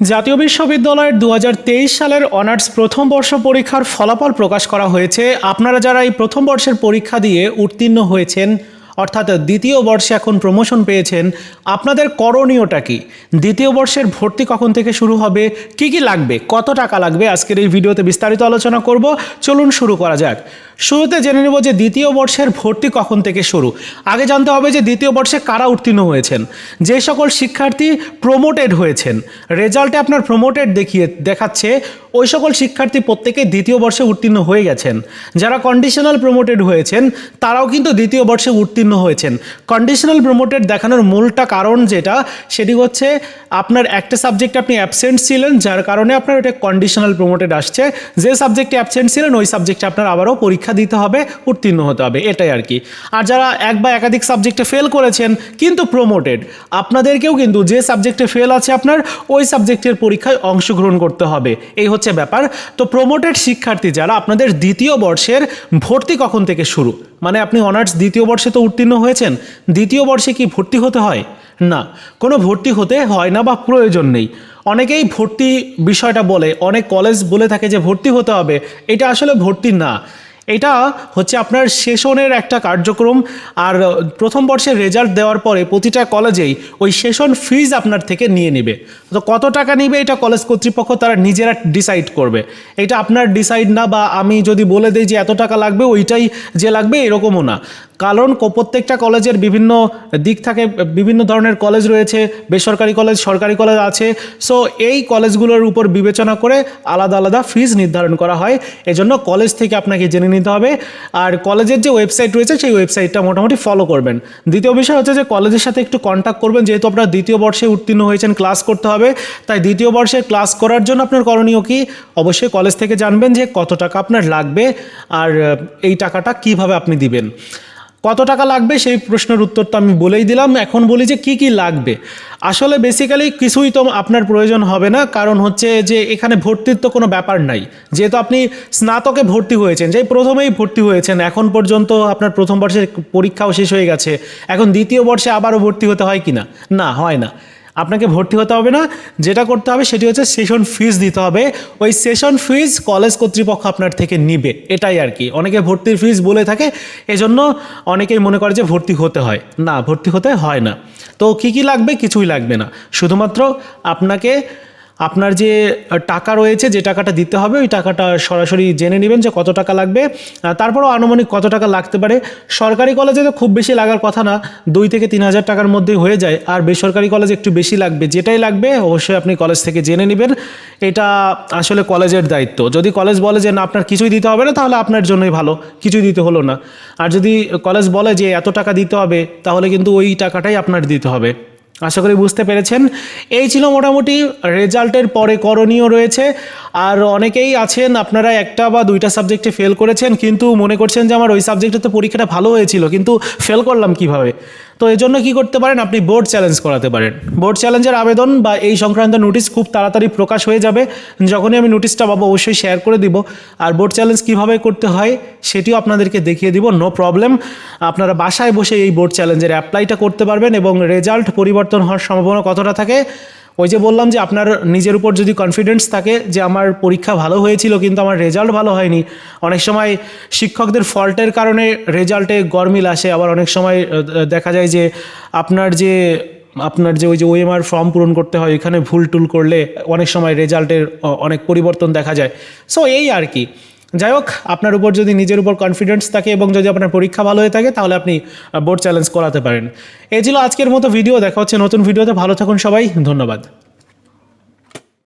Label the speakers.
Speaker 1: জাতীয় বিশ্ববিদ্যালয়ের দু হাজার তেইশ সালের অনার্স প্রথম বর্ষ পরীক্ষার ফলাফল প্রকাশ করা হয়েছে। আপনারা যারা এই প্রথম বর্ষের পরীক্ষা দিয়ে উত্তীর্ণ হয়েছেন, অর্থাৎ দ্বিতীয় বর্ষে এখন প্রমোশন পেয়েছেন, আপনাদের করণীয়টা কি? দ্বিতীয় বর্ষের ভর্তি কখন থেকে শুরু হবে? কি কি লাগবে? কত টাকা লাগবে? আজকের এই ভিডিওতে বিস্তারিত আলোচনা করব। চলুন শুরু করা যাক। শুরুতে জেনে নেব যে দ্বিতীয় বর্ষের ভর্তি কখন থেকে শুরু। আগে জানতে হবে যে দ্বিতীয় বর্ষে কারা উত্তীর্ণ হয়েছেন। যে সকল শিক্ষার্থী প্রমোটেড হয়েছেন। রেজাল্টে আপনার প্রমোটেড দেখিয়ে, দেখাচ্ছে, ওই সকল শিক্ষার্থী প্রত্যেকে দ্বিতীয় বর্ষে উত্তীর্ণ হয়ে গেছেন। যারা কন্ডিশনাল প্রমোটেড হয়েছেন, তারাও কিন্তু দ্বিতীয় বর্ষে উত্তীর্ণ হয়েছেন। কন্ডিশনাল প্রমোটেড দেখানোর মূলটা কারণ যেটা, সেটি হচ্ছে আপনার একটা সাবজেক্টে আপনি অ্যাবসেন্ট ছিলেন, যার কারণে আপনার এটা কন্ডিশনাল প্রমোটেড আসছে। যে সাবজেক্টে অ্যাবসেন্ট ছিলেন, ওই সাবজেক্টে আপনার আবারও পরীক্ষা দিতে হবে, উত্তীর্ণ হতে হবে, এটাই আর কি। আর যারা এক বা একাধিক সাবজেক্টে ফেল করেছেন, কিন্তু প্রমোটেড আপনাদেরকেও কিন্তু যে সাবজেক্টে ফেল আছে আপনার, ওই সাবজেক্টের পরীক্ষায় অংশগ্রহণ করতে হবে। এই হচ্ছে ব্যাপার। তো প্রমোটেড শিক্ষার্থী যারা, আপনাদের দ্বিতীয় বর্ষের ভর্তি কখন থেকে শুরু? মানে আপনি অনার্স দ্বিতীয় বর্ষে তো উত্তীর্ণ হয়েছেন, দ্বিতীয় বর্ষে কি ভর্তি হতে হয়? না, কোনো ভর্তি হতে হয় না বা প্রয়োজন নেই। অনেকেই ভর্তি বিষয়টা বলে, অনেক কলেজ বলে থাকে যে ভর্তি হতে হবে, এটা আসলে ভর্তি না। এটা হচ্ছে আপনার সেশনের একটা কার্যক্রম, আর প্রথম বর্ষের রেজাল্ট দেওয়ার পরে প্রতিটা কলেজেই ওই সেশন ফিজ আপনার থেকে নিয়ে নেবে। তো কত টাকা নিবে এটা কলেজ কর্তৃপক্ষ তারা নিজেরা ডিসাইড করবে। এটা আপনার ডিসাইড না বা আমি যদি বলে দিই যে এত টাকা লাগবে, ওইটাই যে লাগবে এরকমও না। কারণ প্রত্যেকটা কলেজের বিভিন্ন দিক থাকে, বিভিন্ন ধরনের কলেজ রয়েছে, বেসরকারি কলেজ সরকারি কলেজ আছে। সো এই কলেজগুলোর উপর বিবেচনা করে আলাদা আলাদা ফিজ নির্ধারণ করা হয়। এজন্য কলেজ থেকে আপনাকে জেনে নিতে হবে। আর কলেজের যে ওয়েবসাইট রয়েছে, সেই ওয়েবসাইটটা মোটামুটি ফলো করবেন। দ্বিতীয় বিষয় হচ্ছে যে কলেজের সাথে একটু কন্ট্যাক্ট করবেন, যেহেতু আপনার দ্বিতীয় বর্ষে উত্তীর্ণ হয়েছেন ক্লাস করতে হবে। তাই দ্বিতীয় বর্ষে ক্লাস করার জন্য আপনার করণীয় কি? অবশ্যই কলেজ থেকে জানবেন যে কত টাকা আপনার লাগবে, আর এই টাকাটা কীভাবে আপনি দিবেন। কত টাকা লাগবে? সেই প্রশ্নের উত্তর তো আমি বলেই দিলাম। এখন বলি যে কি কি লাগবে? আসলে বেসিক্যালি কিছুই তো আপনার প্রয়োজন হবে না। কারণ হচ্ছে যে এখানে ভর্তির তো কোনো ব্যাপার নাই। যেহেতু আপনি স্নাতকে ভর্তি হয়েছেন, যেই প্রথমেই ভর্তি হয়েছেন, এখন পর্যন্ত আপনার প্রথম বর্ষের পরীক্ষাও শেষ হয়ে গেছে। এখন দ্বিতীয় বর্ষে আবারও ভর্তি হতে হয় কি না না, হয় না। আপনাকে ভর্তি হতে হবে না। যেটা করতে হবে সেটি হচ্ছে সেশন ফিজ দিতে হবে। ওই সেশন ফিজ কলেজ কর্তৃপক্ষ আপনার থেকে নিবে। এটাই আর কি। অনেকে ভর্তির ফিজ বলে থাকে, এজন্য অনেকেই মনে করে যে ভর্তি হতে হয়। না, ভর্তি হতে হয় না। তো কী কী লাগবে? কিছুই লাগবে না। শুধুমাত্র আপনাকে আপনার যে টাকা রয়েছে, যে টাকাটা দিতে হবে, ওই টাকাটা সরাসরি জেনে নেবেন যে কত টাকা লাগবে। তারপরও আনুমানিক কত টাকা লাগতে পারে। সরকারি কলেজে তো খুব বেশি লাগার কথা না, দুই থেকে তিন হাজার টাকার মধ্যেই হয়ে যায়। আর বেসরকারি কলেজে একটু বেশি লাগবে। যেটাই লাগবে, অবশ্যই আপনি কলেজ থেকে জেনে নেবেন। এটা আসলে কলেজের দায়িত্ব। যদি কলেজ বলে যে, না, আপনার কিছুই দিতে হবে না, তাহলে আপনার জন্যই ভালো। কিছুই দিতে হলো না। আর যদি কলেজ বলে যে, এত টাকা দিতে হবে, তাহলে কিন্তু ওই টাকাটাই আপনার দিতে হবে। আশা করি বুঝতে পেরেছেন। এই ছিল মোটামুটি রেজাল্টের পরে করণীয় রয়েছে। আর অনেকেই আছেন, আপনারা একটা বা দুইটা সাবজেক্টে ফেল করেছেন, কিন্তু মনে করছেন যে আমার ওই সাবজেক্টে তো পরীক্ষাটা ভালো হয়েছিল, কিন্তু ফেল করলাম কীভাবে? তো এই জন্য কী করতে পারেন? আপনি বোর্ড চ্যালেঞ্জ করাতে পারেন। বোর্ড চ্যালেঞ্জের আবেদন বা এই সংক্রান্ত নোটিশ খুব তাড়াতাড়ি প্রকাশ হয়ে যাবে। যখনই আমি নোটিশটা পাবো, অবশ্যই শেয়ার করে দিব। আর বোর্ড চ্যালেঞ্জ কীভাবে করতে হয়, সেটিও আপনাদেরকে দেখিয়ে দিব। নো প্রবলেম আপনারা বাসায় বসে এই বোর্ড চ্যালেঞ্জের অ্যাপ্লাইটা করতে পারবেন এবং রেজাল্ট পরিবর্তন হওয়ার সম্ভাবনা কতটা থাকে ওই যে বললাম যে আপনার নিজের উপর যদি কনফিডেন্স থাকে যে আমার পরীক্ষা ভালো হয়েছিল কিন্তু আমার রেজাল্ট ভালো হয়নি, অনেক সময় শিক্ষকদের ফল্টের কারণে রেজাল্টে গরমিল আসে, আবার অনেক সময় দেখা যায় যে আপনার যে আপনার যে ওই যে ওএমআর ফর্ম পূরণ করতে হয়, এখানে ভুল টুল করলে অনেক সময় রেজাল্টের অনেক পরিবর্তন দেখা যায়। সো এই আর কি। যাই হোক আপনার উপর যদি নিজের উপর কনফিডেন্স থাকে এবং যদি আপনার পরীক্ষা ভালো হয়ে থাকে, তাহলে আপনি বোর্ড চ্যালেঞ্জ করাতে পারেন। এই ছিল আজকের মতো ভিডিও দেখা হচ্ছে নতুন ভিডিওতে ভালো থাকুন সবাই, ধন্যবাদ।